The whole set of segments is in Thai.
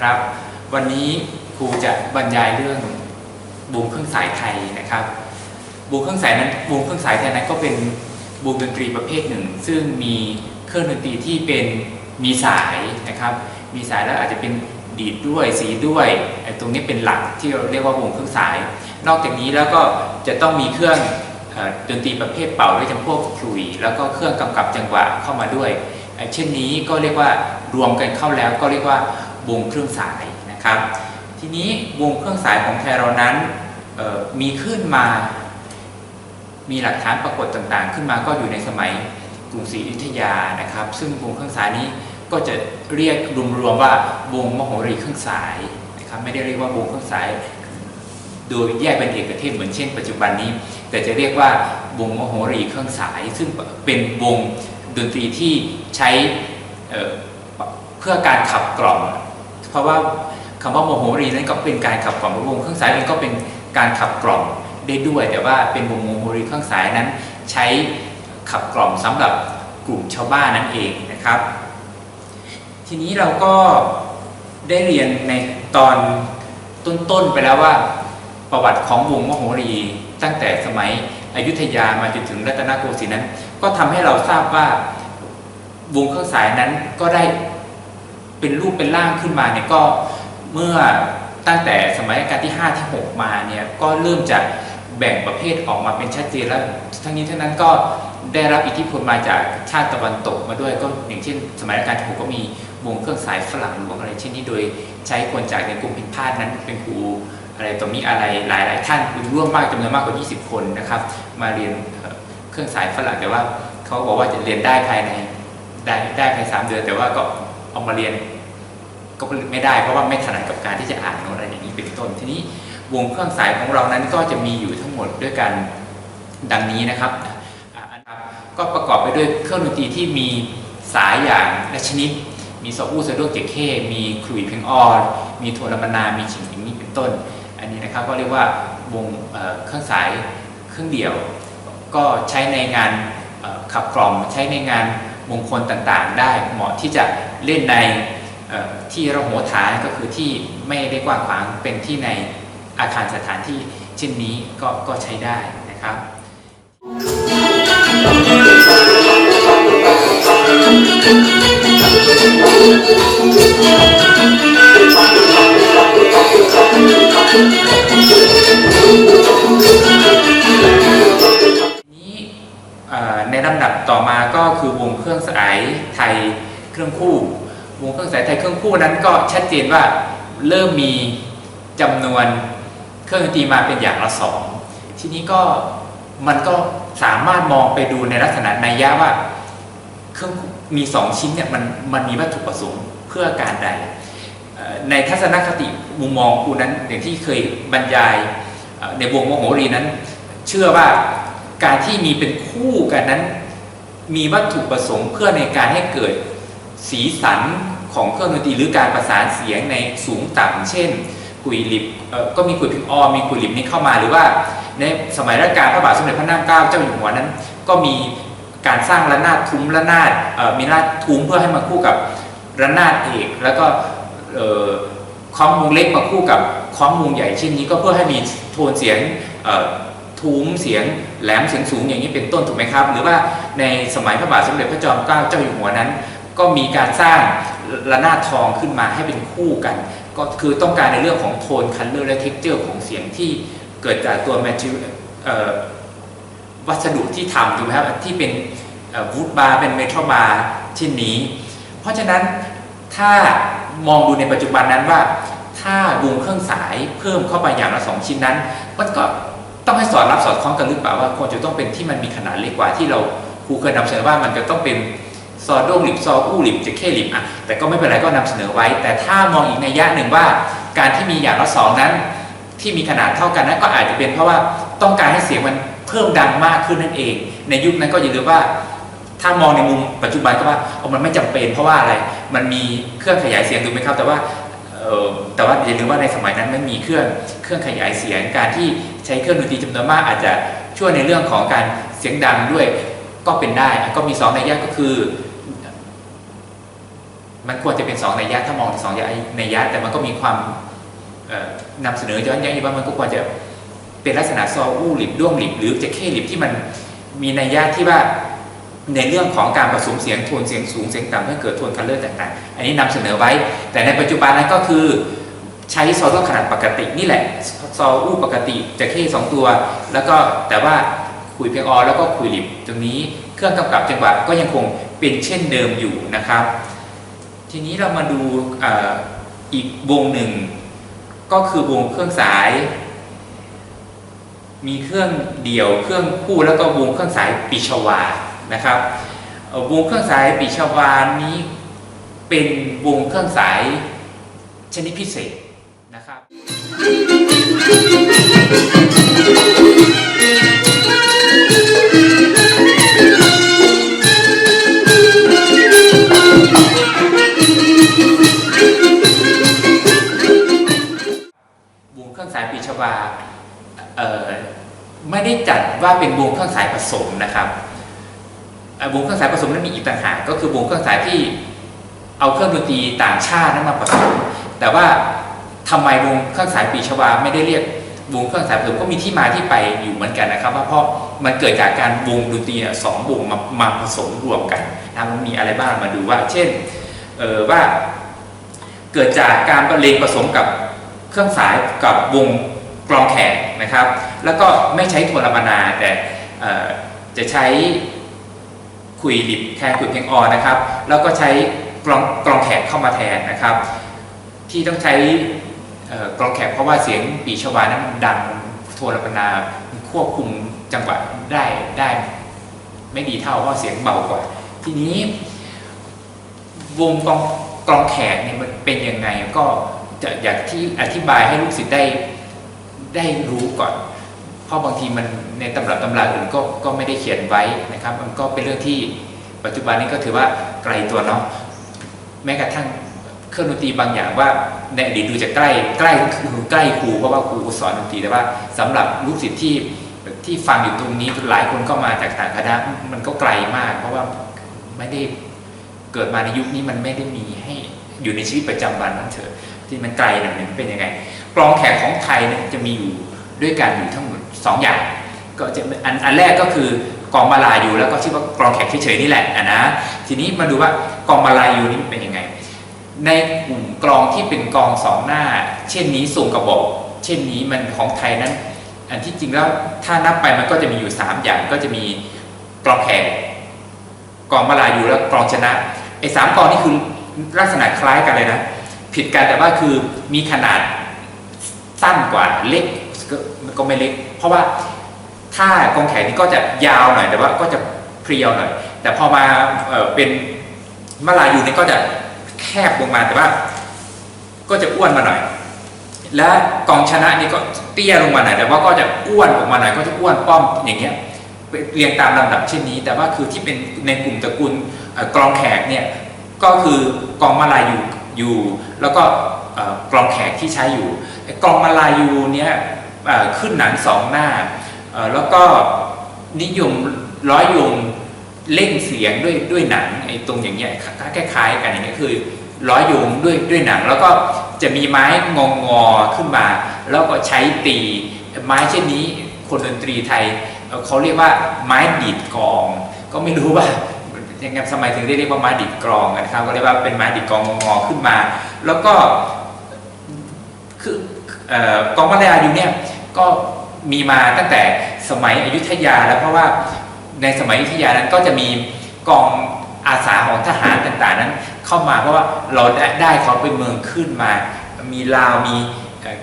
ครับ วันนี้ครูจะบรรยายเรื่องวงเครื่องสายไทยนะครับวงเครื่องสายนั้นวงเครื่องสายไทยนั้นก็เป็นวงดนตรีประเภทหนึ่ง ซึ่งมีเครื่องดนตรีที่เป็นมีสายนะครับ มีสายแล้วอาจจะเป็นดีดด้วยสีด้วยไอ้ตรงนี้เป็นหลักที่เราเรียกว่าวงเครื่องสาย นอกจากนี้แล้วก็จะต้องมีเครื่องดนตรีประเภทเป่าด้วยจำพวกขลุ่ยแล้วก็เครื่องกำกับจังหวะเข้ามาด้วย เช่นนี้ก็เรียกว่ารวมกันเข้าแล้วก็เรียกว่า วงเครื่องสายนะครับ ทีนี้วงเครื่องสายของไทยเรานั้นมีขึ้นมา มีหลักฐานปรากฏต่างๆ ขึ้นมาก็อยู่ในสมัยกรุงศรีอยุธยานะครับ ซึ่งวงเครื่องสายนี้ก็จะเรียกรวมๆว่าวงมโหรีเครื่องสายนะครับไม่ได้เรียกว่าวงเครื่องสาย โดยแยกเป็นเอกเทศเหมือนเช่น ปัจจุบันนี้ แต่จะเรียกว่าวงมโหรีเครื่องสาย ซึ่งเป็นวงดนตรีที่ใช้เเพื่อการขับกล่อม เพราะว่าคำว่าโมโหรีนั้นก็เป็นการขับกล่อมวงเครื่องสายเองก็เป็นการขับกล่อมได้ด้วย แต่ว่าเป็นวงโมโหรีเครื่องสายนั้น ใช้ขับกล่อมสำหรับกลุ่มชาวบ้านนั่นเองนะครับ ทีนี้เราก็ได้เรียนในตอนต้นๆไปแล้วว่าประวัติของวงมโหรีตั้งแต่สมัยอยุธยามาจนถึงรัตนโกสินทร์นั้น ก็ทำให้เราทราบว่าวงเครื่องสายนั้นก็ได้ เป็นรูปเป็นร่างขึ้นมาเนี่ยก็เมื่อตั้งแต่สมัยรัชกาลที่ 5 ที่ 6 มาเนี่ยก็เริ่มจะแบ่งประเภทออกมาเป็นชัดเจนแล้ว ทั้งนี้ทั้งนั้นก็ได้รับอิทธิพลมาจากชาติตะวันตกมาด้วยก็อย่างเช่น สมัยรัชกาลที่ 6 ก็มีวงเครื่องสายฝรั่งหลวงอะไรเช่นนี้โดยใช้คนจากในกรุงพิพาทนั้นเป็นครูอะไรต่อมีอะไรหลาย ๆ ท่านร่วมมากจำนวนมากกว่า 20 คนนะครับ มาเรียนเอ่อเครื่องสายฝรั่งแต่ว่าเขาบอกว่าจะเรียนได้ภายในได้ได้ภายสามเดือน แต่ว่าก็เอามาเรียน ก็ไม่ได้เพราะว่าไม่ถนัดกับการที่จะอ่านโน้ตอะไรอย่างนี้เป็นต้น ทีนี้วงเครื่องสายของเรานั้นก็จะมีอยู่ทั้งหมดด้วยกันดังนี้นะครับอ่าอันดับก็ประกอบไปด้วยเครื่องดนตรีที่มีสายอย่างละชนิด มีสออู้สะดเจกเข้มีขลุ่ยเพียงออดมีโทรมนา มีฉิงอย่างนี้เป็นต้น อันนี้นะครับก็เรียกว่าวงเครื่องสายเครื่องเดี่ยว ก็ใช้ในงานขับกล่อมใช้ในงานมงคลต่างๆ ได้เหมาะที่จะเล่นใน ที่ระโหฐานก็คือที่ไม่ได้กว้างขวางเป็นที่ในอาคารสถานที่เช่นนี้ก็ก็ใช้ได้นะครับ นี่ในลำดับต่อมาก็คือวงเครื่องสายไทยเครื่องคู่ วงเครื่องสายไทยเครื่องคู่นั้นก็ชัดเจนว่าเริ่มมีจำนวนเครื่องดนตรีมาเป็นอย่างละสองทีนี้ก็มันก็สามารถมองไปดูในลักษณะนัยยะว่าเครื่องมีสองชิ้นเนี่ยมันมันมีวัตถุประสงค์เพื่อการใด ในทัศนคติมุมมองกูนั้นอย่างที่เคยบรรยายในวงโมโหรีนั้น เชื่อว่าการที่มีเป็นคู่กันนั้น มีวัตถุประสงค์เพื่อในการให้เกิด สีสันของเครื่องดนตรีหรือการประสานเสียงในสูงต่ำเช่นกุยลิบก็มีกุยพิงออมีกุยลิบนี้เข้ามาหรือว่าในสมัยรัชกาลพระบาทสมเด็จพระนางเกล้าเจ้าอยู่หัวนั้น ก็มีการสร้างระนาดทุ้มระนาดมีระนาดทุ้มเพื่อให้มาคู่กับระนาดเอก แล้วก็คล้องวงเล็กมาคู่กับคล้องวงใหญ่เช่นนี้ก็เพื่อให้มีโทนเสียงทุ้มเสียงแหลมเสียงสูงอย่างนี้เป็นต้นถูกไหมครับ หรือว่าในสมัยพระบาทสมเด็จพระจอมเกล้าเจ้าอยู่หัวนั้น ก็มีการสร้างระนาดทองขึ้นมาให้เป็นคู่กัน ก็คือต้องการในเรื่องของโทนคันเลอร์และเท็กเจอร์ของเสียงที่เกิดจากตัวแมทริวัสดุที่ทำถูกไหมครับที่เป็นวูดบาร์เป็นเมทัลบาร์เช่นนี้ เพราะฉะนั้นถ้ามองดูในปัจจุบันนั้นว่า ถ้าวงเครื่องสายเพิ่มเข้าไปอย่างละสองชิ้นนั้นมันก็ต้องให้สอดรับสอดคล้องกันหรือเปล่าว่าควรจะต้องเป็นที่มันมีขนาดเล็กกว่าที่เราครูเคยนำเสนอว่ามันจะต้องเป็น อโด้งหลิบซออู้หลิบจะเข้หลิบอะแต่ก็ไม่เป็นไรก็นำเสนอไว้ แต่ถ้ามองอีกในยยะหนึ่งว่า การที่มีอย่างละสองนั้น ที่มีขนาดเท่ากันนั้นก็อาจจะเป็นเพราะว่าต้องการให้เสียงมันเพิ่มดังมากขึ้นนั่นเอง ในยุคนั้นก็อย่าลืมว่าถ้ามองในมุมปัจจุบันก็ว่าเอามันไม่จำเป็นเพราะว่าอะไร มันมีเครื่องขยายเสียงถูกไหมครับ แต่ว่าแต่ว่าอย่าลืมว่าในสมัยนั้นไม่มีเครื่องเครื่องขยายเสียง การที่ใช้เครื่องดนตรีจำนวนมากอาจจะช่วยในเรื่องของการเสียงดังด้วยก็เป็นได้ ก็มีสองในยยะก็คือ มันควรจะเป็นสองในยะถ้ามองสองในยะแต่มันก็มีความเอ่อนำเสนอย้อนแย้งอยู่ว่ามันก็ควรจะเป็นลักษณะซออู้หลิบด้วงหลิบหรือจะเข้หลิบที่มันมีในยะที่ว่าในเรื่องของการผสมเสียงโทนเสียงสูงเสียงต่ำให้เกิดโทนคัลเลอร์ต่างๆ อันนี้นำเสนอไว้ แต่ในปัจจุบันนั้นก็คือใช้ซอต้นขนาดปกตินี่แหละซออู้ปกติจะเข้สองตัว แล้วก็แต่ว่าคุยเพียงออแล้วก็คุยหลิบตรงนี้เครื่องกำกับจังหวะก็ยังคงเป็นเช่นเดิมอยู่นะครับ ทีนี้เรามาดูอ,อีกวงหนึ่ง ก็คือวงเครื่องสาย มีเครื่องเดี่ยวเครื่องคู่แล้วก็วงเครื่องสายปิชวานะครับวงเครื่องสายปิชวานี้เป็นวงเครื่องสายชนิดพิเศษนะครับ สายปีชวาไม่ได้จัดว่าเป็นวงเครื่องสายผสมนะครับวงเครื่องสายผสมนั้นมีอีกต่างหากก็คือวงเครื่องสายที่เอาเครื่องดนตรีต่างชาตินั้นมาผสมแต่ว่าทำไมวงเครื่องสายปีชวาไม่ได้เรียกวงเครื่องสายผสมก็มีที่มาที่ไปอยู่เหมือนกันนะครับ ว่าเพราะมันเกิดจากการวงดนตรีสองวงมามาผสมรวมกันนะมันมีอะไรบ้างมาดูว่า เช่นว่าเกิดจากการบรรเลงผสมกับ เครื่องสายกับวงกลองแขกนะครับ แล้วก็ไม่ใช้โทรบรรณาแต่จะใช้คุยดิบแทนคุยเพลงออนะครับ แล้วก็ใช้กลองกลองแขกเข้ามาแทนนะครับ ที่ต้องใช้กลองแขกเพราะว่าเสียงปีชวานั้นมันดังโทรบรรณาควบคุมจังหวะได้ได้ไม่ดีเท่าเพราะเสียงเบากว่า ทีนี้วงกลองกลองแขกเนี่ยมันเป็นยังไงก็ จะอยากที่อธิบายให้ลูกศิษย์ได้ได้รู้ก่อน เพราะบางทีมันในตำรับตำราอื่นก็ก็ไม่ได้เขียนไว้นะครับ มันก็เป็นเรื่องที่ปัจจุบันนี้ก็ถือว่าไกลตัวเนาะแม้กระทั่งเครื่องดนตรีบางอย่างว่าในอดีตดูจะใกล้ใกล้คือใกล้ครูเพราะว่าครูสอนดนตรีแต่ว่าสำหรับลูกศิษย์ที่ที่ฟังอยู่ตรงนี้หลายคนก็มาจากต่างคณะมันก็ไกลมาก เพราะว่าไม่ได้เกิดมาในยุคนี้มันไม่ได้มีให้อยู่ในชีวิตประจำวันนั่นเถอะ ที่มันไกลหน่อยนึ่งเป็นยังไงกลองแขกของไทยเนี่ยจะมีอยู่ด้วยกันอยู่ทั้งหมดสองอย่าง ก็จะอันอันแรกก็คือกองมาลายูแล้วก็ชื่อว่ากลองแขกเฉยๆนี่แหละอะนะ ทีนี้มาดูว่ากองมาลายูนี่มันเป็นยังไง ในกลุ่มกลองที่เป็นกองสองหน้า เช่นนี้ทรงกระบอกเช่นนี้มันของไทยนั้น อันที่จริงแล้วถ้านับไปมันก็จะมีอยู่สามอย่างก็จะมีกลองแขกกองมาลายูและกลองชนะไอ้สามกองนี่คือลักษณะคล้ายกันเลยนะ ผิดกันแต่ว่าคือมีขนาดสั้นกว่าเล็กก็ก็ไม่เล็ก เพราะว่าถ้ากองแขนนี่ก็จะยาวหน่อยแต่ว่าก็จะเพรียวหน่อยแต่พอมาเอเป็นมาลายูนี่ก็จะแคบลงมาแต่ว่า ก็จะอ้วนมาหน่อย และกองชนะนี่ก็เตี้ยลงมาหน่อยแต่ว่าก็จะอ้วนออกมาหน่อยก็จะอ้วนป้อมอย่างเงี้ยเรียงตามลำดับเช่นนี้ แต่ว่าคือที่เป็นในกลุ่มตระกูลกองแขกเนี่ยก็คือกองมาลายู อยู่ แล้วก็เอ่อกลองแขกที่ใช้อยู่กลองมาลายูเนี่ยขึ้นหนังสองหน้า แล้วก็นิยมร้อยยงเล่งเสียงด้วยด้วยหนังไอ้ตรงอย่างเงี้ยคล้ายๆกันอย่างเงี้ยคือร้อยยงด้วยด้วยหนัง แล้วก็จะมีไม้งองงอขึ้นมา แล้วก็ใช้ตีไม้เช่นนี้คนดนตรีไทยเขาเรียกว่าไม้ดีดกลอง ก็ไม่รู้ว่า ยังไงสมัยถึงเรียกว่าไม้ดีดกลองนะครับก็เรียกว่าเป็นไม้ดีดกลองงอขึ้นมา แล้วก็คือกองมัลยายูเนี่ยก็มีมาตั้งแต่สมัยอยุธยาแล้วเพราะว่าในสมัยอยุธยานั้นก็จะมีกองอาสาของทหารต่างๆนั้น เข้ามาเพราะว่าเราได้ไดเขาเป็นเมืองขึ้นมา มีลาวมี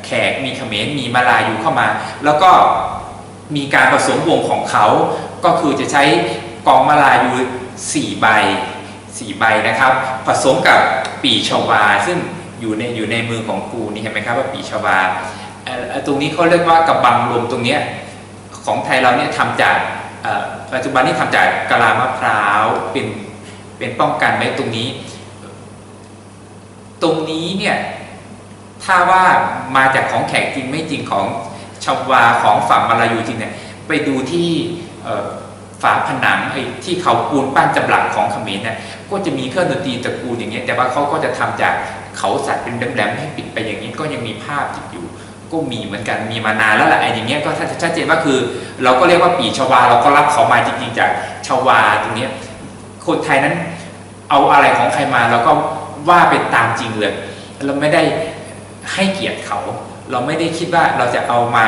แขกมีเขมรมีมาลายูเข้ามา แล้วก็มีการผสมวงของเขาก็คือจะใช้กองมาลายู สี่ใบสี่ใบนะครับ ผสมกับปีชวา ซึ่งอยู่ในอยู่ในมือของกูนี่เห็นไหมครับว่าปีชวา ตรงนี้เขาเรียกว่ากระบังลมตรงนี้ของไทยเราเนี่ยทำจากปัจจุบันนี้ทำจากกะลามะพร้าวเป็นเป็นป้องกันไว้ตรงนี้ ตรงนี้เนี่ยถ้าว่ามาจากของแขกจริงไม่จริงของชาวาของฝั่งมาลายูจริงเนี่ยไปดูที่ ฝาผนังไอ้ที่เขาปูนปั้นจำหลักของเขมรเนี่ยก็จะมีเครื่องดนตรีตระกูลอย่างเงี้ยแต่ว่าเขาก็จะทำจากเขาสัตว์เป็นแหลมๆให้ปิดไปอย่างนี้ก็ยังมีภาพติดอยู่ ก็มีเหมือนกันมีมานานแล้วแหละไอ้อย่างเงี้ยก็ชัดเจนว่าคือ เราก็เรียกว่าปีชวา เราก็รับเขามาจริงๆจากชวาตรงเนี้ยคนไทยนั้นเอาอะไรของใครมาเราก็ว่าเป็นตามจริงเลย เราไม่ได้ให้เกียรติเขา เราไม่ได้คิดว่าเราจะเอามา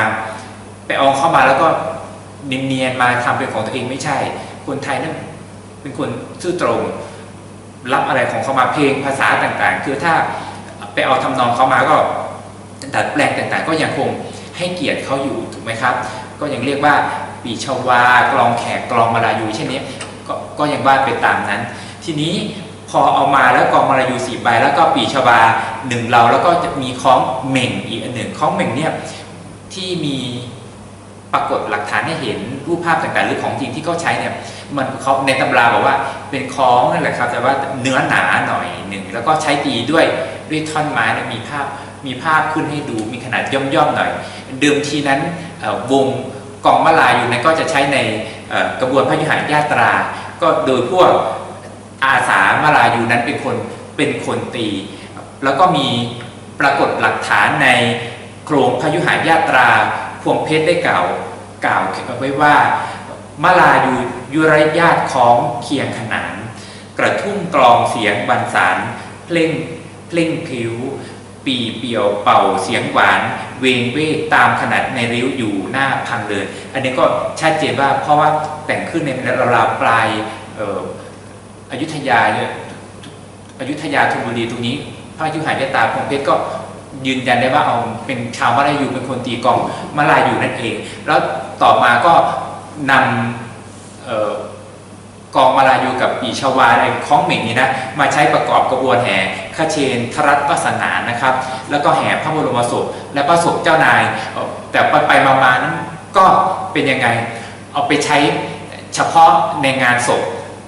ไปเอาเข้ามาแล้วก็ เนียนๆมาทำเป็นของตัวเองไม่ใช่ คนไทยนั้นเป็นคนซื่อตรง รับอะไรของเขามาเพลงภาษาต่างๆ คือถ้าไปเอาทำนองเขามาก็ดัดแปลงต่างๆ ก็ยังคงให้เกียรติเขาอยู่ถูกไหมครับ ก็ยังเรียกว่าปีชาวากลองแขกกลองมาลายูเช่นนี้ก็ก็ยังว่าไปตามนั้น ทีนี้พอเอามาแล้วกองมาลายูสี่ใบแล้วก็ปีชวาหนึ่งเราแล้วก็จะมีคล้องเหม่งอีกอันหนึ่งคล้องเหม่งเนี่ยที่มี ปรากฏหลักฐานให้เห็นรูปภาพต่างๆ หรือของจริงที่เขาใช้เนี่ยมันเขาในตำราบอกว่าเป็นคล้องนั่นแหละครับ แต่ว่าเนื้อหนาหน่อยหนึ่งแล้วก็ใช้ตีด้วยด้วยท่อนไม้เนี่ยมีภาพมีภาพขึ้นให้ดูมีขนาดย่อมๆหน่อย เดิมทีนั้นวงกองมาลาอยู่นั้นก็จะใช้ในกระบวนพยุหายาตรา ก็โดยพวกอาสามาลายูนั้นเป็นคนเป็นคนตี แล้วก็มีปรากฏหลักฐานในโครงพยุหายาตรา พวงเพชรได้กล่าวกล่าวไว้ว่ามาลายูยุรญาติของเคียงขนาน กระทุ่มกลองเสียงบรรสารเพลงเพลงผิว ปีเปียวเป่าเสียงหวาน เวงเวกตามขนาดในริ้วอยู่หน้าพังเลยอันนี้ก็ชัดเจนว่าเพราะว่าแต่งขึ้นในราวๆปลายอ่ออยุธยาเนี่ยอยุธยาธนบุรีตรงนี้ พระยุหายตาพงเพชรก็ ยืนยันได้ว่าเอาเป็นชาวมาลายูเป็นคนตีกองมาลายูนั่นเอง แล้วต่อมาก็นำออกองมาลายูกับปีชาวาในคล้องเหม่งนี้นะมาใช้ประกอบกระบวนแห่ขเชนทรัตวาสนานะครับ แล้วก็แห่พระบรมศพและพระศพเจ้านาย แต่ไปไปมาๆนั้นก็เป็นยังไงเอาไปใช้เฉพาะในงานศพ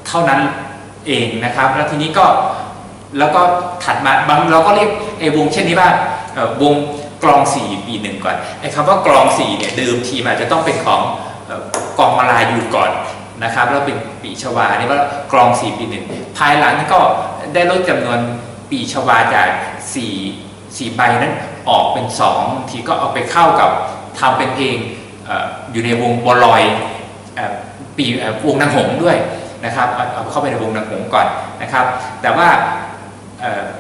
เท่านั้นเองนะครับ แล้วทีนี้ก็ แล้วก็ถัดมาบางเราก็เรียกไอ้วงเช่นนี้ว่าวงกลองสี่ปีหนึ่งก่อนไอ้คำว่ากลองสี่เนี่ยเดิมทีมันอาจะต้องเป็นของเอ่อกองมาลายูก่อนนะครับแล้วเป็นปีชวานี่ว่ากลองสี่ปีหนึ่งภายหลังก็ได้ลดจำนวนปีชวาจากสี่สี่ใบนั้นออกเป็นสองทีก็เอาไปเข้ากับทำเป็นเพลงออยู่ในวงบอลลอยปีวงนางหงด้วยนะครับเอาเข้าไปในวงนางหงก่อนนะครับ แต่ว่า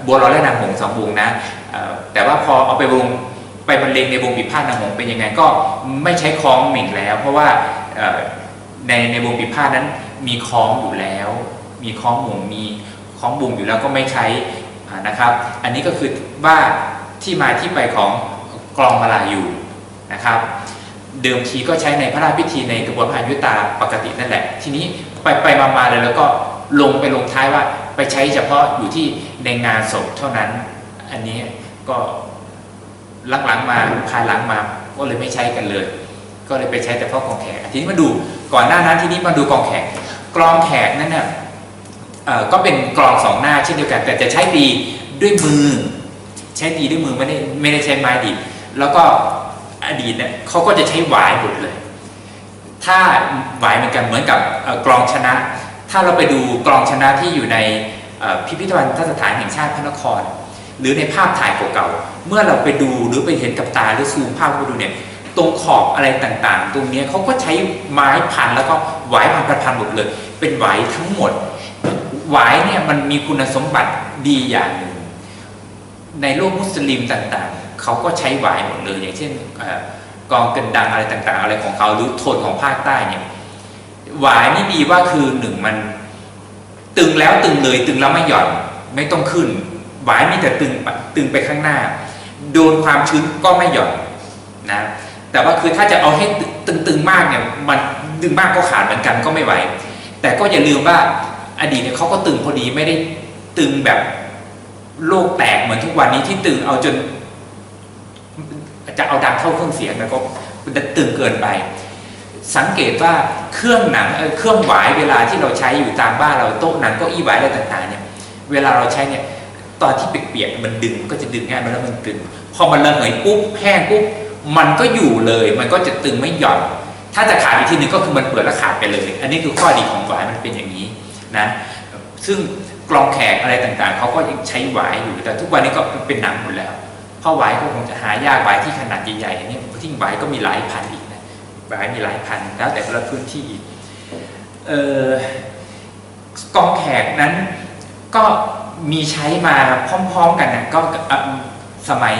บัวลอยและนางหงส์สองวงนะแต่ว่าพอเอาไปวงไปบรรเลงในวงปีพาทนางหงส์เป็นยังไงก็ไม่ใช้คล้องหม่งแล้ว เพราะว่าในในวงปีพาทนั้นมีคล้องอยู่แล้ว มีคล้องหมงมีคล้องบุงอยู่แล้วก็ไม่ใช้นะครับ อันนี้ก็คือว่าที่มาที่ไปของกลองมาลายูนะครับเดิมทีก็ใช้ในพระราชพิธีในกระบวนพรยุตาปกตินั่นแหละ ทีนี้ไปไปมามาเลยแล้วก็ลงไปลงท้ายว่า ไปใช้เฉพาะอยู่ที่ในงานศพเท่านั้น อันนี้ก็หลังๆมาภายหลังมาก็เลยไม่ใช้กันเลย ก็เลยไปใช้แต่เพาะกองแขกทีนี้มาดูก่อนหน้านั้นทีนี้มาดูกองแขกกลองแขกนั่นน่ะเอ่อก็เป็นกลองสองหน้าเช่นเดียวกัน แต่จะใช้ตีด้วยมือ ใช้ตีด้วยมือไม่ได้ไม่ได้ใช้ไม้ดีแล้วก็อดีตเนี่ยเขาก็จะใช้หวายหมดเลย ถ้าหวายเหมือนกันเหมือนกับกลองชนะ ถ้าเราไปดูกลองชนะที่อยู่ในพิพิธภัณฑ์สถานแห่งชาติพระนคร หรือในภาพถ่ายเก่าๆ เมื่อเราไปดูหรือไปเห็นกับตาหรือซูมภาพไปดูเนี่ยตรงขอบอะไรต่างๆ ตรงเนี้ยเขาก็ใช้ไม้พันแล้วก็หวายพันพันๆหมดเลย เป็นหวายทั้งหมดหวายเนี่ยมันมีคุณสมบัติดีอย่างหนึ่งในโลกมุสลิมต่างๆ เขาก็ใช้หวายหมดเลยอย่างเช่นเอ่อกองกันดังอะไรต่างๆ อะไรของเขาหรือโทนของภาคใต้เนี่ย หวายนี่ดีว่าคือหนึ่งมัน ตึงแล้วตึงเลยตึงแล้วไม่หย่อนไม่ต้องขึ้น หวายมีแต่ตึงตึงไปข้างหน้า โดนความชื้นก็ไม่หย่อนนะ แต่ว่าคือถ้าจะเอาให้ตึงตึงๆมากเนี่ยมันดึงมากก็ขาดเหมือนกันก็ไม่ไหว แต่ก็อย่าลืมว่าอดีตเนี่ยเขาก็ตึงพอดีไม่ได้ตึงแบบโลกแตกเหมือนทุกวันนี้ที่ตึงเอาจนจะเอาดังเท่าเครื่องเสียงแล้วก็ตึงเกินไป สังเกตว่าเครื่องหนังเครื่องหวายเวลาที่เราใช้อยู่ตามบ้านเราโต๊ะหนังก็อี้หวายอะไรต่างๆเนี่ยเวลาเราใช้เนี่ยตอนที่เปียกๆมันดึงก็จะดึงง่ายมันแล้วมันตึงพอมันระเหยปุ๊บแห้งปุ๊บมันก็อยู่เลย มันก็จะตึงไม่หย่อนถ้าจะขาดอีกทีหนึ่งก็คือมันเปิดและขาดไปเลย อันนี้คือข้อดีของหวายมันเป็นอย่างนี้นะซึ่งกลองแขกอะไรต่างๆเขาก็ยังใช้หวายอยู่แต่ทุกวันนี้ก็เป็นหนังหมดแล้วเพราะหวายก็คงจะหายากหวายที่ขนาดใหญ่ๆนี่ที่หวายก็มีหลายพันอีก หวายมีหลายพันแล้วแต่ละพื้นที่กองแขกนั้นก็มีใช้มาพร้อมๆกันนะก็สมัย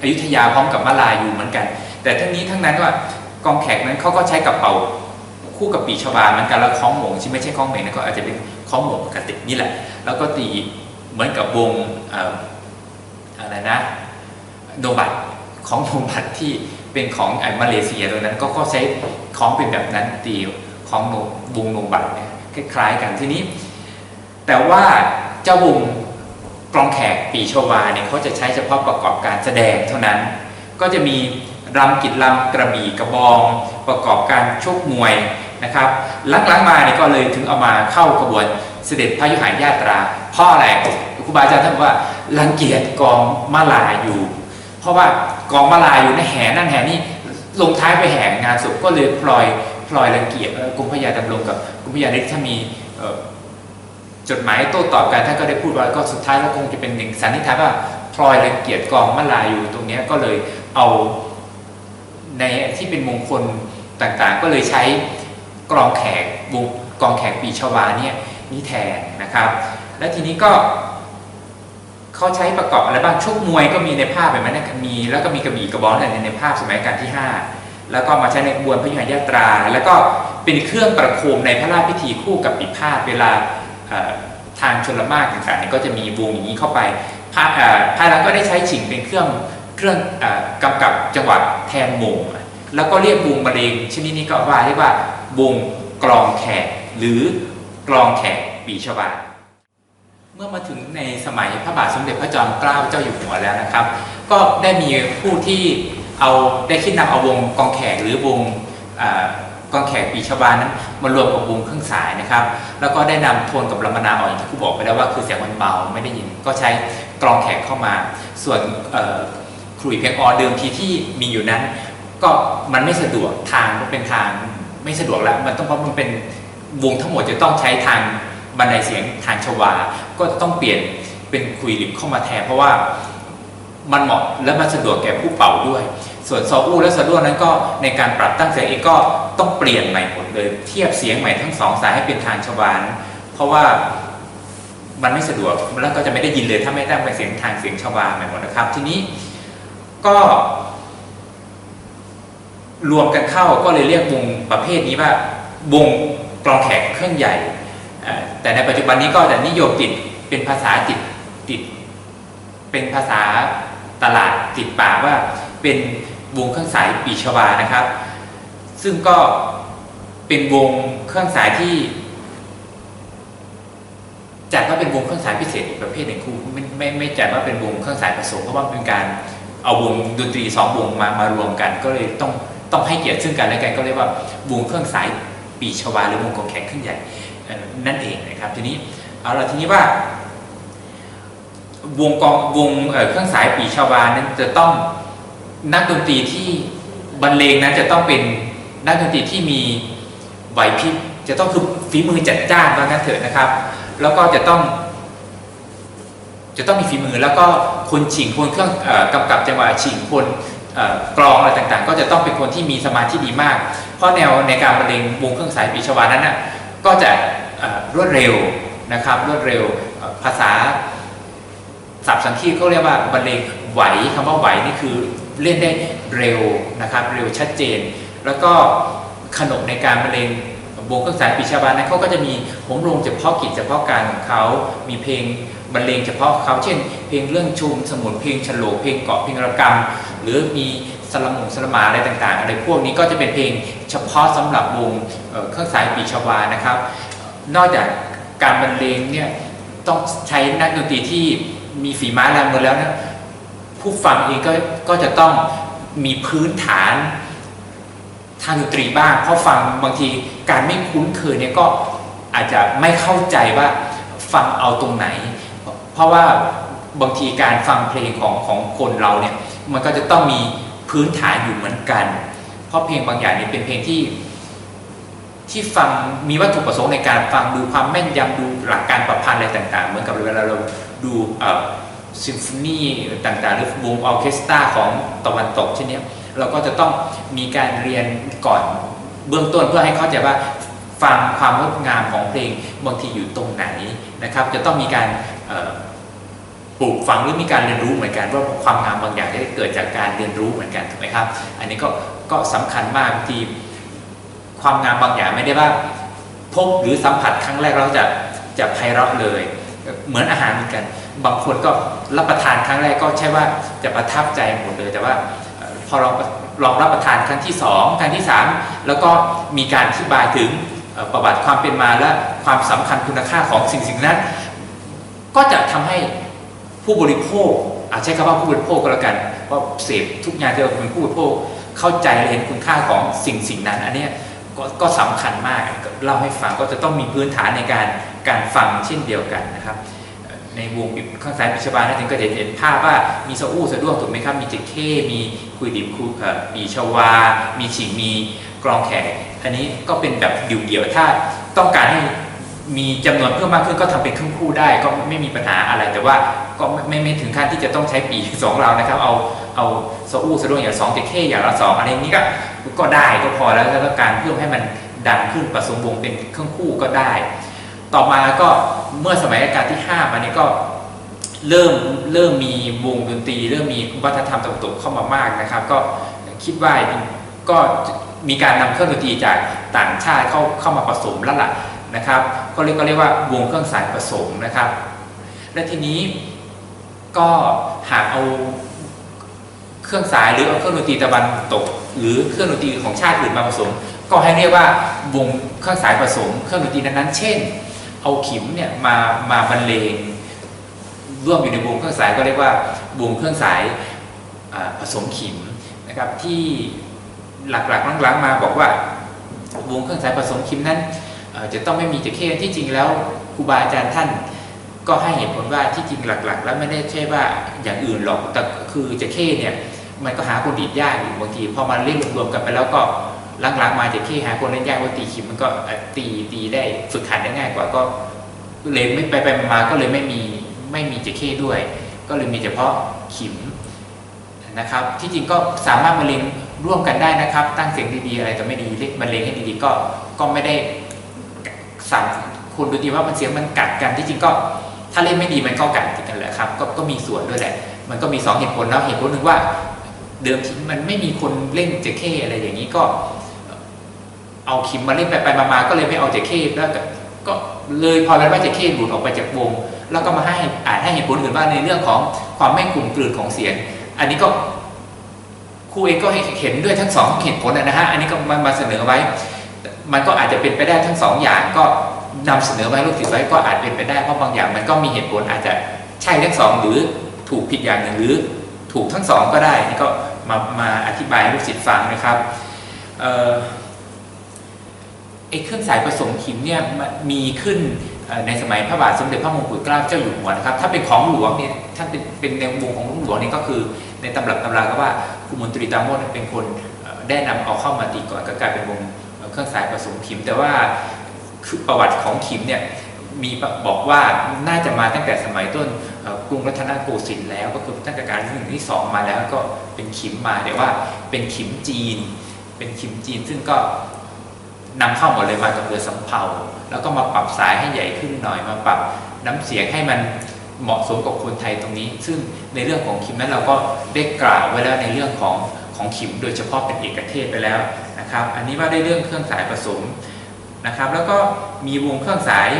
อยุธยาพร้อมกับมาลาอยู่เหมือนกัน แต่ทั้งนี้ทั้งนั้นว่ากองแขกนั้นเขาก็ใช้กับเป่าคู่กับปีชวาเหมือนกันแล้วคล้องหมงที่ไม่ใช่คล้องเหม่งนะก็อาจจะเป็นคล้องหมงปกตินี่แหละ แล้วก็ตีเหมือนกับวงอออะไรนะโนบัตของโนบัตที่ เป็นของไอ้มาเลเซียตรงนั้นก็ก็ใช้ของเป็นแบบนั้นตีของโนวงโนบัตเนี่ยคล้ายๆกันทีนี้ แต่ว่าเจ้าวงกลองแขกปีชวาเนี่ยเขาจะใช้เฉพาะประกอบการแสดงเท่านั้น ก็จะมีรำกิจลำกระบี่กระบอง ประกอบการชกมวยนะครับหลังๆมาเนี่ยก็เลยถึงเอามาเข้ากระบวนเสด็จพระยุหายาตราพราะอะไรครูบาอาจารย์ท่านว่ารังเกียจกองมาลาอยู่ เพราะว่ากองมาลาอยู่ในแห่นั่นแห่นี่ลงท้ายไปแห่งานศพก็เลยพลอยพลอยรังเกียจกรมพยาดำรงกับกรมพยาฤทธิ์ถ้ามีจดหมายโต้ตอบกันท่านก็ได้พูดว่าก็สุดท้ายแล้วคงจะเป็นหนึ่งสันนิษฐานว่าพลอยรังเกียจกองมาลาอยู่ตรงนี้ก็เลยเอาในที่เป็นมงคลต่างๆ ก็เลยใช้กรองแขกวงกองแขกปีชวาเนี่ยนี่แทนนะครับ และทีนี้ก็ เขาใช้ประกอบอะไรบ้างชกมวยก็มีในภาพแบบนั้นนะมีแล้วก็มีกระบี่กระบองในในภาพสมัยการที่ 5 แล้วก็มาใช้ในบวนพระยุหยาตรา แล้วก็เป็นเครื่องประโคมในพระราชพิธีคู่กับปีพาดเวลาทางชนละมากต่างๆเนี่ยก็จะมีวงอย่างนี้เข้าไปภาเอ่อภายหลังก็ได้ใช้ฉิงเป็นเครื่องเครื่องอกำกับจังหวะแทนหมงแล้วก็เรียกวงบรรเลงชนิดนี้ก็ว่าเรียกว่าวงกลองแขกหรือกลองแขกปีชวา มื่อมาถึงในสมัยพระบาทสมเด็จพระจอมเกล้าเจ้าอยู่หัวแล้วนะครับ ก็ได้มีผู้ที่เอาได้คิดนำเอาวงกองแขกหรือวงอกองแขกปีชวานั้นมารวมกับวงเครื่องสายนะครับ แล้วก็ได้นำโทนกับลำนาอ่อนอย่างที่ครูบอกไปแล้วว่าคือเสียงมันเบาไม่ได้ยิน ก็ใช้กลองแขกเข้ามา ส่วนเอ่อขลุ่ยเพียงออเดิมทีที่มีอยู่นั้น ก็มันไม่สะดวกทางก็เป็นทางไม่สะดวกแล้วมันต้องเพราะมันเป็นวงทั้งหมดจะต้องใช้ทาง บันไดเสียงทางชวา ก็ต้องเปลี่ยนเป็นคุยลิบเข้ามาแทนเพราะว่ามันเหมาะและมันสะดวกแก่ผู้เป่าด้วย ส่วนซออู้และซอด้วนั้นก็ในการปรับตั้งเสียงเองก็ต้องเปลี่ยนใหม่หมดเลย เทียบเสียงใหม่ทั้งสองสายให้เป็นทางชวานะเพราะว่ามันไม่สะดวกแล้วก็จะไม่ได้ยินเลยถ้าไม่ตั้งเป็นเสียงทางเสียงชวาใหม่หมดนะครับ ทีนี้ก็รวมกันเข้าก็เลยเรียกวงประเภทนี้ว่าวงกลองแขกเครื่องใหญ่ แต่ในปัจจุบันนี้ก็จะนิยมติดเป็นภาษาติดติด เป็นภาษาตลาดติดปากว่าเป็นวงเครื่องสายปีชวานะครับ ซึ่งก็เป็นวงเครื่องสายที่จัดว่าเป็นวงเครื่องสายพิเศษอีกประเภทหนึ่งครูไม่ไม่ไม่จัดว่าเป็นวงเครื่องสายผสมเพราะว่าเป็นการเอาวงดนตรีสองวงมามารวมกัน ก็เลยต้องต้องให้เกียรติซึ่งกันและกันก็เรียกว่าวงเครื่องสายปีชวาหรือวงกองแขกเครื่องใหญ่ นั่นเองนะครับทีนี้เอาละทีนี้ว่าวงกองวงเครื่องสายปีชาวานั้นจะต้องนักดนตรีที่บรรเลงนั้นจะต้องเป็นนักดนตรีที่มีไหวพริบจะต้องคือฝีมือจัดจ้านว่างั้นเถอะนะครับ แล้วก็จะต้อง จะต้องมีฝีมือแล้วก็คนฉิงคนเครื่องอกำกับจังหวะฉิงคนกลองอะไรต่างๆ ก็จะต้องเป็นคนที่มีสมาธิดีมาก เพราะแนวในการบรรเลงวงเครื่องสายปีชวานั้นน่ะ ก็จะรวดเร็วนะครับรวดเร็วภาษาศัพท์สังคีตเขาเรียกว่าบรรเลงไหวคำว่าไหวนี่คือเล่นได้เร็วนะครับ เร็วชัดเจน แล้วก็ขนบในการบรรเลงวงเครื่องสายปีชาบานั้นเขาก็จะมีโหมโรงเฉพาะกิจเฉพาะการของเขามีเพลงบรรเลงเฉพาะเขาเช่น เพลงเรื่องชุมสมุนเพลงฉลกเพลงเกาะเพลงระกำหรือมี สลัมงสลมาอะไรต่างๆ อะไรพวกนี้ก็จะเป็นเพลงเฉพาะสำหรับวงเครื่องสายปีชวานะครับ นอกจากการบรรเลงเนี่ยต้องใช้นักดนตรีที่มีฝีไม้ลายมือแล้วนะผู้ฟังเองก็ก็จะต้องมีพื้นฐานทางดนตรีบ้างเพราะฟังบางทีการไม่คุ้นเคยเนี่ยก็อาจจะไม่เข้าใจว่าฟังเอาตรงไหน เพราะว่าบางทีการฟังเพลงของของคนเราเนี่ยมันก็จะต้องมี พื้นฐานอยู่เหมือนกัน เพราะเพลงบางอย่างเนี่ยเป็นเพลงที่ที่ฟังมีวัตถุประสงค์ในการฟังดูความแม่นยำดูหลักการประพันธ์อะไรต่าง ๆ เหมือนกับเวลาเราดูซิมโฟนีต่างๆ หรือวงออเคสตราของตะวันตกเช่นนี้เราก็จะต้องมีการเรียนก่อนเบื้องต้นเพื่อให้เข้าใจว่าฟังความงดงามของเพลงบางทีอยู่ตรงไหนนะครับ จะต้องมีการ ปลูกฝังหรือมีการเรียนรู้เหมือนกัน ว่าความงามบางอย่างจะเกิดจากการเรียนรู้เหมือนกันถูกไหมครับ อันนี้ก็ก็สำคัญมากที่ความงามบางอย่างไม่ได้ว่าพบหรือสัมผัสครั้งแรกเราจะจะไพเราะเลย เหมือนอาหารเหมือนกัน บางคนก็รับประทานครั้งแรกก็ใช่ว่าจะประทับใจหมดเลย แต่ว่าพอลองลองรับประทานครั้งที่สองครั้งที่สามแล้วก็มีการอธิบายถึงประวัติความเป็นมาและความสำคัญคุณค่าของสิ่งสิ่งนั้น ก็จะทำให้ ผู้บริโภคอาจใช้คำว่าผู้บริโภคก็แล้วกันว่าเสพทุกอย่างที่เราเป็นผู้บริโภคเข้าใจและเห็นคุณค่าของสิ่งสิ่งนั้นอันนี้ก็ก็สำคัญมากเล่าให้ฟังก็จะต้องมีพื้นฐานในการการฟังเช่นเดียวกันนะครับ ในวงข้างซ้ายปิชบาลนั่นเองก็จะเห็นภาพว่ามีสะอู้สะด้วงถูกไหมครับมีเจดเข้มีคุยดิบคุยเอ่อมีชวา มีฉิงมีกรองแขกอันนี้ก็เป็นแบบเดี่ยวๆถ้าต้องการให้ มีจำนวนเพิ่มมากขึ้นก็ทำเป็นครึ่งคู่ได้ก็ไม่มีปัญหาอะไร แต่ว่าก็ไม่ไม่ไม่ถึงขั้นที่จะต้องใช้ปีสองเรานะครับ เอาเอาสะอู้สะดวงอย่างสองเจ็ดเคอย่างละสองอะไรนี้ก็ก็ได้ก็พอแล้วแล้วก็การเพิ่มให้มันดังขึ้นผสมวงเป็นเครื่องคู่ก็ได้ ต่อมาก็เมื่อสมัยรัชกาลที่ 5 มาเนี่ยก็เริ่มเริ่มมีวงดนตรี เริ่มมีวัฒนธรรมตะวันตกเข้ามามากนะครับ ก็คิดว่าก็มีการนำเครื่องดนตรีจากต่างชาติเข้าเข้ามาผสมแล้วล่ะ นะครับก็เรียกก็เรียกว่าวงเครื่องสายผสมนะครับ และทีนี้ก็หากเอาเครื่องสายหรือเอาเครื่องดนตรีตะวันตก หรือเครื่องดนตรีของชาติอื่นมาผสม ก็ให้เรียกว่าวงเครื่องสายผสม เครื่องดนตรีนั้นๆ เช่น เอาขิมเนี่ยมามาบรรเลงร่วมอยู่ในวงเครื่องสายก็เรียกว่าวงเครื่องสายผสมขิมนะครับที่หลักๆหลังๆมาบอกว่าวงเครื่องสายผสมขิมนั้น จะต้องไม่มีจะเข้ที่จริงแล้วครูบาอาจารย์ท่าน ก็ให้เหตุผลว่าที่จริงหลัก ๆ แล้วไม่ได้ใช่ว่าอย่างอื่นหรอกแต่คือจะเข้เนี่ยมันก็หาคนดีดยากอยู่บางทีพอมาเล่นรวมๆกันไปแล้วก็หลังๆมาจะเข้หาคนเล่นยากว่าตีขิมมันก็ตีตีได้ฝึกหัดได้ง่ายกว่าก็เลยไม่ไปไปมาก็เลยไม่มีไม่มีจะเข้ด้วย ก็เลยมีเฉพาะขิมนะครับ ที่จริงก็สามารถมาเล่นร่วมกันได้นะครับ ตั้งเสียงดีๆอะไรแต่ไม่ดีเล่นมาเล่นให้ดีๆก็ก็ไม่ได้ สั่งคุณดูดีว่ามันเสียงมันกัดกันที่จริงก็ถ้าเล่นไม่ดีมันก็กัดกันแหละครับก็ก็มีส่วนด้วยแหละ มันก็มีสองเหตุผลแล้วเหตุผลหนึ่งว่า เดิมทีมันไม่มีคนเล่นเจเข้อะไรอย่างนี้ก็ เอาคิมมาเล่นไปไปมาๆก็เลยไม่เอาเจเข้แล้วก็เลยพอแล้วว่าเจเข้หลุดออกไปจากวง แล้วก็มาให้อ่านให้เหตุผลอื่นว่าในเรื่องของความไม่กลุ่มกลืนของเสียง อันนี้ก็ครูเองก็เห็นด้วยทั้งสองเหตุผลนะฮะอันนี้ก็มามาเสนอไว้ มันก็อาจจะเป็นไปได้ทั้งสองอย่างก็นำเสนอมาให้ลูกศิษย์ไว้ก็อาจเป็นไปได้เพราะบางอย่างมันก็มีเหตุผลอาจจะใช่ทั้งสองหรือถูกผิดอย่างหนึ่งหรือถูกทั้งสองก็ได้นี่ก็มามาอธิบายให้ลูกศิษย์ฟังนะครับเออไอ้เครื่องสายผสมขิมเนี่ยมีขึ้นในสมัยพระบาทสมเด็จพระมงกุฎเกล้าเจ้าอยู่หัวนะครับ ถ้าเป็นของหลวงเนี่ยถ้าเป็นเป็นในวงของหลวงนี่ก็คือในตำรับตำราก็ว่าคุณมนตรีตามโมดเป็นคนได้นำเอาเข้ามาตีก่อนก็กลายเป็นวง เครื่องสายผสมขิม แต่ว่าคือประวัติของขิมเนี่ยมีบอกว่าน่าจะมาตั้งแต่สมัยต้นกรุงรัตนโกสินทร์แล้ว ก็คือตั้งแต่การที่หนึ่งที่สองมาแล้วก็เป็นขิมมาแต่ว่าเป็นขิมจีน เป็นขิมจีนซึ่งก็นำเข้าหมดเลยมาจากเรือสำเภาแล้วก็มาปรับสายให้ใหญ่ขึ้นหน่อยมาปรับน้ำเสียงให้มันเหมาะสมกับคนไทยตรงนี้ ซึ่ง ในเรื่องของขิมนั้นเราก็ได้กล่าวไว้แล้วในเรื่องของของขิมโดยเฉพาะเป็นเอกเทศไปแล้วนะครับ อันนี้ว่าได้เรื่องเครื่องสายผสมนะครับ แล้วก็มีวงเครื่องสาย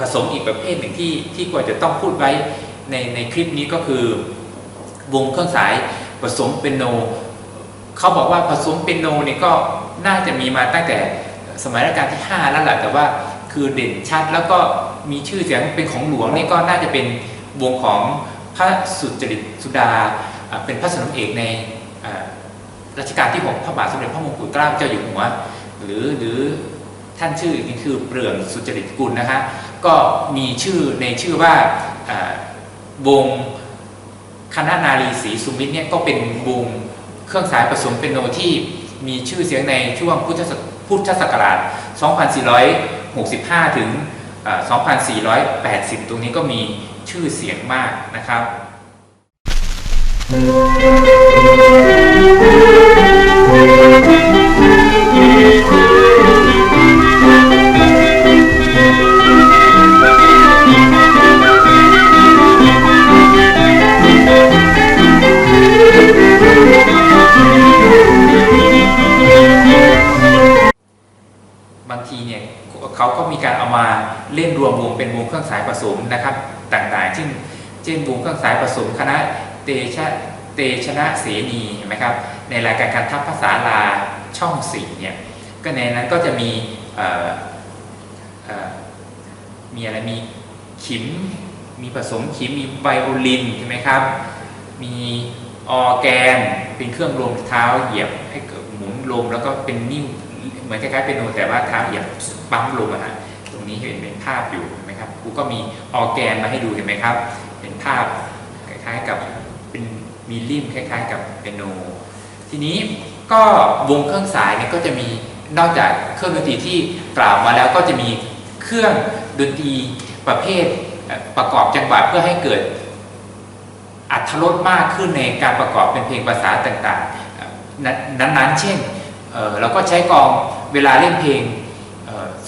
ผสมอีกประเภทหนึ่งที่ที่ควรจะต้องพูดไว้ในในคลิปนี้ก็คือ วงเครื่องสายผสมเป็นโนเขาบอกว่าผสมเป็นโนเนี่ยก็น่าจะมีมาตั้งแต่สมัยรัชกาลที่ 5 แล้วแหละแต่ว่าคือเด่นชัดแล้วก็มีชื่อเสียงเป็นของหลวงนี่ก็น่าจะเป็นวงของ พระสุจริตสุดาเป็นพระสนมเอกในรัชกาลที่6พระบาทสมเด็จพระมงกุฎเกล้าเจ้าอยู่หัว หรือหรือท่านชื่อนี่คือเปลืองสุจริตกุลนะฮะก็มีชื่อในชื่อว่าวงคณะนารีศรีสุมิตเนี่ยก็เป็นวงเครื่องสายผสมเป็นโนที่มีชื่อเสียงในช่วงพุทธศพุทธศักราช 2465 ถึง 2480 ตรงนี้ก็มีชื่อเสียงมากนะครับบ เป็นวงเครื่องสายผสมนะครับต่างๆเช่นเช่นวงเครื่องสายผสมคณะเตชะเตชนะเสนีเห็นไหมครับในรายการการทัพภาษาลาช่องสี่เนี่ยก็ในนั้นก็จะมีมีอะไรมีขิม มีผสมขิมมีไวโอลินใช่ไหมครับ มีออแกนเป็นเครื่องรวมเท้าเหยียบให้เกิดหมุนลมแล้วก็เป็นนิ้วเหมือนคล้ายๆเป็นโนแต่ว่าเท้าเหยียบปั๊มลมอะฮะตรงนี้เห็นเป็นภาพอยู่ รูก็มีออแกนมาให้ดูเห็นไหมครับ เป็นภาพคล้ายๆกับเป็นมีริมคล้าย ๆ กับเป็นโน ทีนี้ก็วงเครื่องสายเนี่ยก็จะมีนอกจากเครื่องดนตรีที่กล่าวมาแล้วก็จะมีเครื่องดนตรีประเภทประกอบจังหวะเพื่อให้เกิดอัตรสมากขึ้นในการประกอบเป็นเพลงภาษาต่างๆ นั้นนั้นๆเช่นเราก็ใช้กองเวลาเล่นเพลง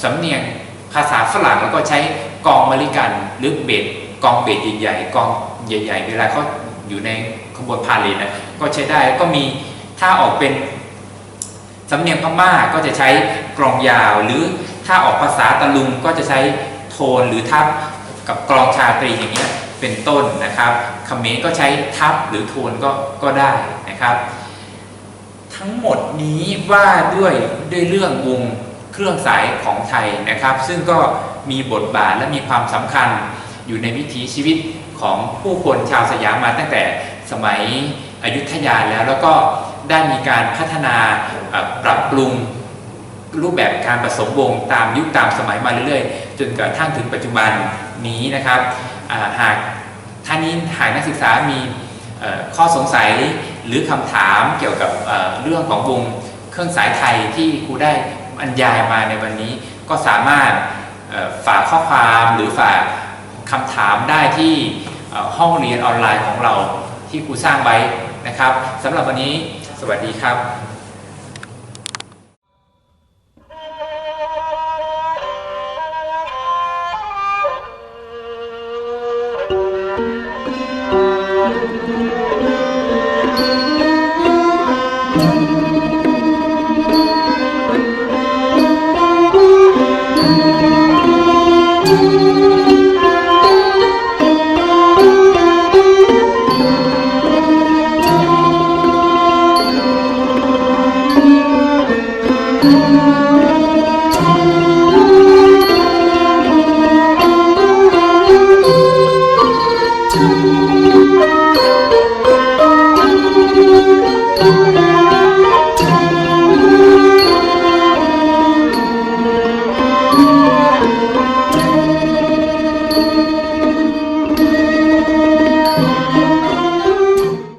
สำเนียงภาษาฝรั่งแล้วก็ใช้ กองมะลิกันหรือเบสกองเบสใหญ่ๆกองใหญ่ ๆ เวลาเขาอยู่ในขบวนพาเหรดนะก็ใช้ได้ก็มีถ้าออกเป็นสำเนียงพม่าก็จะใช้กลองยาว หรือถ้าออกภาษาตะลุงก็จะใช้โทนหรือทับกับกลองชาตรีอย่างเงี้ยเป็นต้นนะครับคเขมรก็ใช้ทับหรือโทนก็ก็ได้นะครับ ทั้งหมดนี้ว่าด้วยด้วยเรื่องวงเครื่องสายของไทยนะครับ ซึ่งก็ มีบทบาทและมีความสำคัญอยู่ในวิถีชีวิตของผู้คนชาวสยามมาตั้งแต่สมัยอยุธยาแล้วแล้วก็ได้มีการพัฒนาปรับปรุงรูปแบบการผสมวงตามยุคตามสมัยมาเรื่อยๆ จนกระทั่งถึงปัจจุบันนี้นะครับหากท่านนี้หากนักศึกษามีข้อสงสัยหรือคำถามเกี่ยวกับเรื่องของวงเครื่องสายไทยที่ครูได้บรรยายมาในวันนี้ก็สามารถ ฝากข้อความหรือฝากคำถามได้ที่ห้องเรียนออนไลน์ของเราที่ครูสร้างไว้นะครับสำหรับวันนี้สวัสดีครับ